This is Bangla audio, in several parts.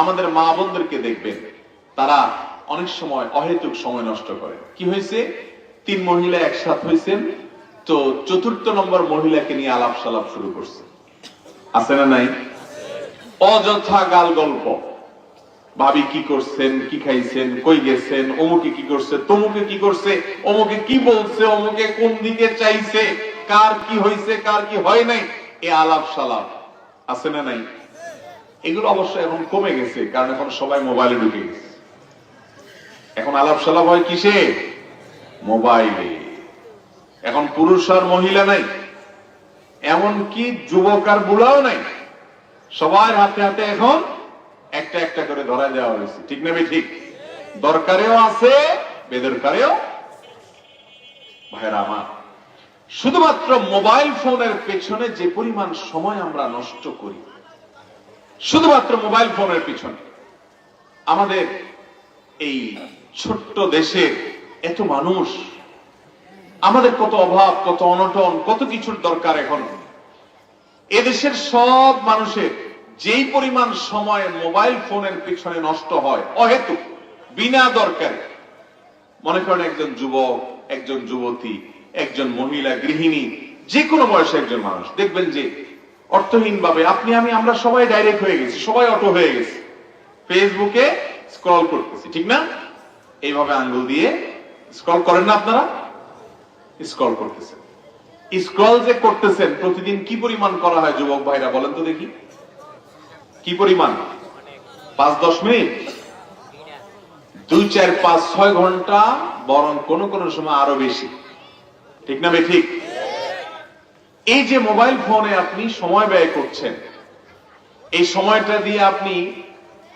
আমাদের মা বোনদেরকে দেখবেন, তারা অনেক সময় অহেতুক সময় নষ্ট করে। কি হয়েছে? তিন মহিলা একসাথ হয়েছেন, তো চতুর্থ নম্বর মহিলাকে নিয়ে আলাপ সালাপ শুরু করছে। আছে না নাই? অযথা গাল গল্প। ভাবি কি করছেন, কি খাইছেন, কই গেছেন, অমুকে কি করছে, তমুকে কি করছে, অমুকে কি বলছে, অমুকে কোন দিকে চাইছে, কার কি হয়েছে কার কি হয় নাই, এ আলাপ সালাপ আছে না নাই? এগুলো অবশ্য এখন কমে গেছে, কারণ এখন সবাই মোবাইলে ঢুকে গেছে। এখন আলাপ সালাপ হয় কিসে? মোবাইলে এখন পুরুষ আর মহিলা নাই। এমনকি যুবক আর বুড়াও নাই। সবার হাতে হাতে এখন একটা একটা করে ধরা দেওয়া হয়েছে। ঠিক না ঠিক দরকারেও আছে, বেদরকারেও। ভাইরা আমার, শুধুমাত্র মোবাইল ফোনের পেছনে যে পরিমাণ সময় আমরা নষ্ট করি শুধুমাত্র মোবাইল ফোনের পিছনে। আমাদের এই ছোট্ট দেশে এত মানুষ, আমাদের কত অভাব, কত অনটন, কত কিছুর দরকার এখন। এদেশের সব মানুষের যেই পরিমাণ সময় মোবাইল ফোনের পিছনে নষ্ট হয় অহেতু বিনা দরকারে। মনে করেন একজন যুবক, একজন যুবতী, একজন মহিলা, গৃহিণী, যে কোনো বয়সে একজন মানুষ। দেখবেন যে অর্থহীন ভাবে আপনি, আমি, আমরা সবাই ডাইরেক্ট হয়ে গেছি, সবাই অটো হয়ে গেছি। ফেসবুকে স্ক্রল করতেছি, ঠিক না? এইভাবে আঙ্গুল দিয়ে স্ক্রল করেন না আপনারা? স্ক্রল করতেছেন। স্ক্রল যে করতেছেন, প্রতিদিন কি পরিমাণ করা হয় যুবক ভাইরা, বলেন তো দেখি। কি পরিমাণ? পাঁচ, দশ মিনিট? দুই, চার, পাঁচ, ছয় ঘণ্টা, বরং কোন কোন সময় আরও বেশি। ঠিক না বে ঠিক? এই যে মোবাইল ফোনে আপনি সময় ব্যয় করছেন, এই সময়টা দিয়ে আপনি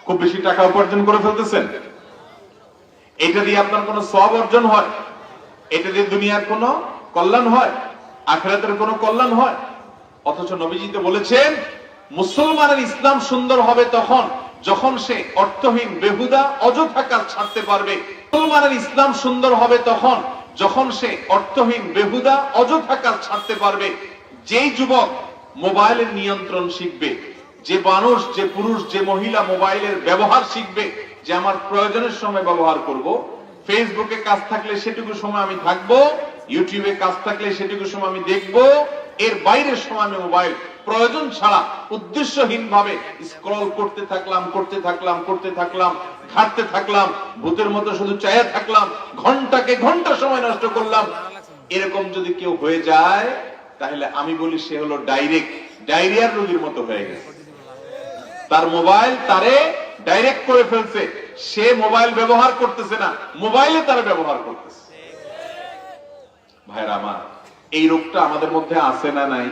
খুব বেশি টাকা উপার্জন করে ফেলতেছেন? এটা দিয়ে আপনার কোনো সব অর্জন হয়? এটা দিয়ে দুনিয়ার কোনো কল্যাণ হয়? আখেরাতের কোনো কল্যাণ হয়? অথচ নবীজি তো বলেছেন, মুসলমানের ইসলাম সুন্দর হবে তখন যখন সে অর্থহীন, বেহুদা, অযথা কাজ ছাড়তে পারবে। মুসলমানের ইসলাম সুন্দর হবে তখন যখন সে অর্থহীন, বেহুদা, অযথা কাজ ছাড়তে পারবে। যেই যুবক মোবাইলের নিয়ন্ত্রণ শিখবে, যে মানুষ, যে পুরুষ, যে মহিলা মোবাইলের ব্যবহার শিখবে, যে আমার প্রয়োজনের সময় ব্যবহার করব, ফেসবুকে কাজ থাকলে সেটুকু সময় আমি থাকব, ইউটিউবে কাজ থাকলে সেটুকু সময় আমি দেখব, এর বাইরের সময় আমি মোবাইল, প্রয়োজন ছাড়া উদ্দেশ্যহীন ভাবে স্ক্রল করতে থাকলাম করতে থাকলাম করতে থাকলাম, ঘাটতে থাকলাম, ভূতের মতো শুধু চায়া থাকলাম, ঘন্টাকে ঘণ্টা সময় নষ্ট করলাম, এরকম যদি কেউ হয়ে যায় তাহলে আমি বলি সে হলো ডাইরেক্ট, ডায়রিয়ার রোগীর মতো হয়ে গেছে। তার মোবাইল তারে ডাইরেক্ট করে ফেলছে। সে মোবাইল ব্যবহার করতেছে না, মোবাইলে তারা ব্যবহার করতেছে। ভাইরা আমার, এই রোগটা আমাদের মধ্যে আছে না নাই?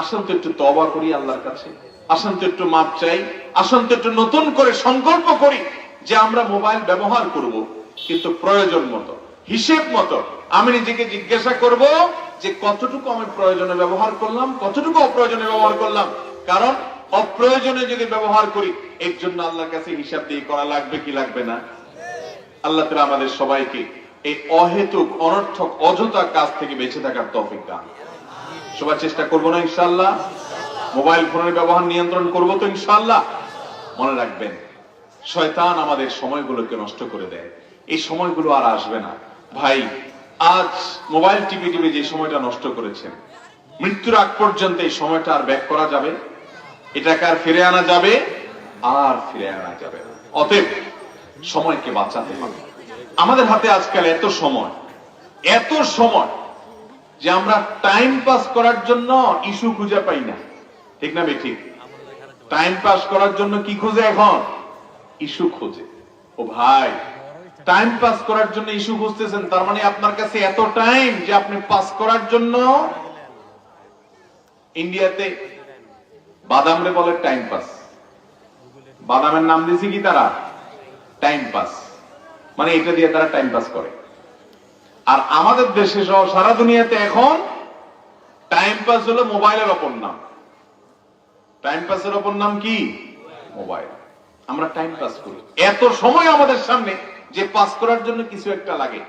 আসেন তো একটু তবা করি আল্লাহর কাছে। আসেন তো একটু মাপ চাই। আসেন তো একটু নতুন করে সংকল্প করি যে আমরা মোবাইল ব্যবহার করব, কিন্তু প্রয়োজন মতো, হিসেব মতো। আমি নিজেকে জিজ্ঞাসা করব যে কতটুকু আমি প্রয়োজনে ব্যবহার করলাম, কতটুকু অপ্রয়োজনে ব্যবহার করলাম। কারণ অপ্রয়োজনে যদি ব্যবহার করি, এর জন্য আল্লাহর কাছে হিসাব দিয়ে করা লাগবে কি লাগবে না? আল্লাহ তালা আমাদের সবাইকে এই অহেতুক, অনর্থক, অযথা কাজ থেকে বেঁচে থাকার তৌফিক দান। সবার চেষ্টা করব না ইনশাল্লাহ মোবাইল ফোনের ব্যবহার নিয়ন্ত্রণ করব তো ইনশাল্লাহ মনে রাখবেন, শয়তান আমাদের সময়গুলোকে নষ্ট করে দেয়। এই সময়গুলো আর আসবে না। ভাই আজ মোবাইল টিপে টিপে যে সময়টা নষ্ট করেছেন, মৃত্যুর আগ পর্যন্ত এই সময়টা আর ব্যাক করা যাবে? এটাকে আর ফিরে আনা যাবে? আর ফিরে আনা যাবে অতএব সময়কে বাঁচাতে হবে। আমাদের হাতে আজকাল এত সময় এত সময় যে আমরা টাইম পাস করার জন্য ইস্যু খুঁজে পাই না। ঠিক না বেঠিক? টাইম পাস করার জন্য কি খুঁজে এখন? ইস্যু খোঁজে। ও ভাই টাইম পাস করার জন্য ইস্যু খুঁজতেছেন, তার মানে আপনার কাছে এত টাইম যে আপনি পাস করার জন্য ইন্ডিয়াতে বাদামরে বলে টাইম পাস বাদামের নাম দিয়েছে কি তারা? টাইম পাস মানে এটা দিয়ে তারা টাইম পাস করে। আর আমাদের দেশে সহ সারা দুনিয়াতে এখন টাইম পাস হলো মোবাইলের অপর নাম। টাইম পাসের অপর নাম কি? মোবাইল আমরা টাইম পাস করি। এত সময় আমাদের সামনে যে পাস করার জন্য কিছু একটা লাগে।